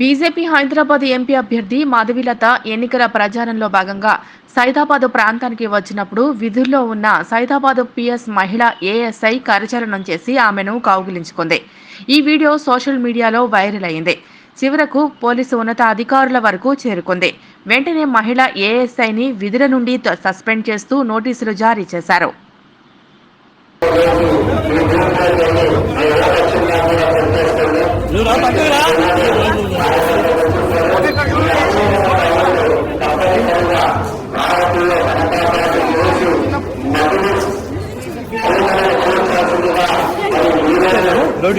BJP Hyderabad MP అభ్యర్థి మాధవిలత ఎన్నికల ప్రచారంలో భాగంగా సైదాబాద్ ప్రాంతానికి వచ్చినప్పుడు విధుల్లో ఉన్న సైదాబాద్ పిఎస్ మహిళ ఏఎస్ఐ కరచలనం చేసి ఆమెను కౌగిలించుకుంది. ఈ వీడియో సోషల్ మీడియాలో వైరల్ అయింది. చివరకు పోలీసు ఉన్నత అధికారుల వరకు చేరుకుంది. వెంటనే మహిళ ఏఎస్ఐని విధుల నుండి సస్పెండ్ చేస్తూ నోటీసులు జారీ చేశారు. 널리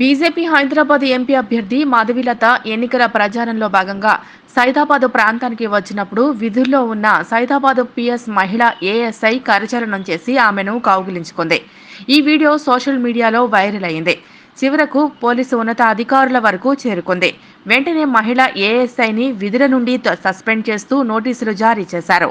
బీజేపీ హైదరాబాద్ ఎంపీ అభ్యర్థి మాధవిలత ఎన్నికల ప్రచారంలో భాగంగా సైదాబాద్ ప్రాంతానికి వచ్చినప్పుడు విధుల్లో ఉన్న సైదాబాద్ పిఎస్ మహిళ ఏఎస్ఐ కరచరణం చేసి ఆమెను కౌగిలించుకుంది. ఈ వీడియో సోషల్ మీడియాలో వైరల్ అయింది. చివరకు పోలీసు ఉన్నత అధికారుల వరకు చేరుకుంది. వెంటనే మహిళ ఏఎస్ఐని విధుల నుండి సస్పెండ్ చేస్తూ నోటీసులు జారీ చేశారు.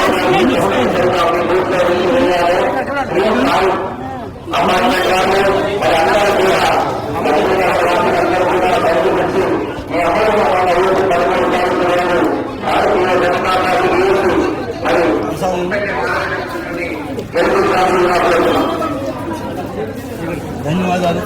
ధన్యవాదాలు